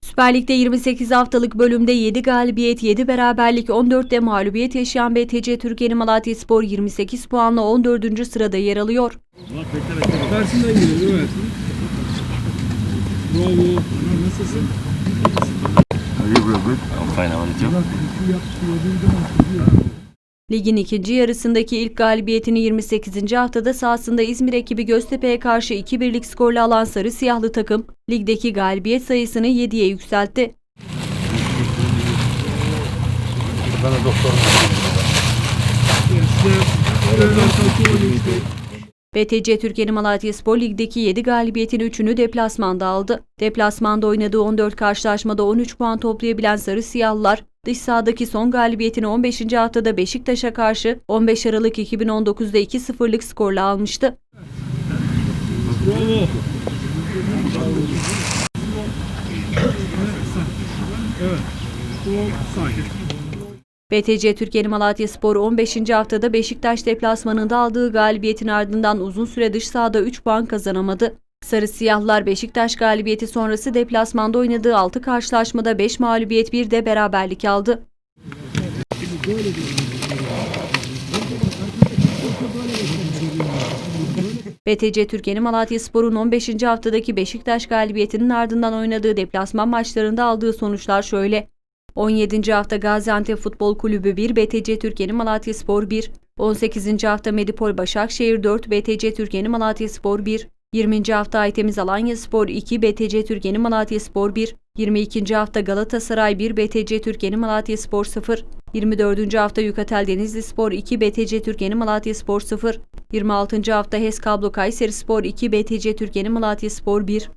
Süper Lig'de 28 haftalık bölümde 7 galibiyet, 7 beraberlik, 14 de mağlubiyet yaşayan BTC Türkiye Malatyaspor 28 puanla 14. sırada yer alıyor. Tersinden geliyor evet. Bravo. Nasılsın? Are you real good? I'm fine. How about you? Ligin ikinci yarısındaki ilk galibiyetini 28. haftada sahasında İzmir ekibi Göztepe'ye karşı 2-1'lik skorla alan Sarı Siyahlı takım, ligdeki galibiyet sayısını 7'ye yükseltti. Organizasyon oynuyor işte. BTC Türkiye'nin Malatyaspor Lig'deki 7 galibiyetin 3'ünü deplasmanda aldı. Deplasmanda oynadığı 14 karşılaşmada 13 puan toplayabilen Sarı Siyahlılar, dış sahadaki son galibiyetini 15. haftada Beşiktaş'a karşı 15 Aralık 2019'da 2-0'lık skorla almıştı. Evet. BTC Türkiye'nin Malatyaspor 15. haftada Beşiktaş deplasmanında aldığı galibiyetin ardından uzun süre dış sahada 3 puan kazanamadı. Sarı Siyahlar Beşiktaş galibiyeti sonrası deplasmanda oynadığı 6 karşılaşmada 5 mağlubiyet bir de beraberlik aldı. BTC Türkiye'nin Malatyaspor'un 15. haftadaki Beşiktaş galibiyetinin ardından oynadığı deplasman maçlarında aldığı sonuçlar şöyle. 17. hafta Gaziantep Futbol Kulübü 1, BTC Türkiye'nin Malatyaspor 1. 18. hafta Medipol Başakşehir 4, BTC Türkiye'nin Malatyaspor 1. 20. hafta Aytemiz Alanyaspor 2, BTC Türkiye'nin Malatyaspor 1. 22. hafta Galatasaray 1, BTC Türkiye'nin Malatyaspor 0. 24. hafta Yukatel Denizli Spor 2, BTC Türkiye'nin Malatyaspor 0. 26. hafta HES Kablo Kayseri Spor 2, BTC Türkiye'nin Malatyaspor 1.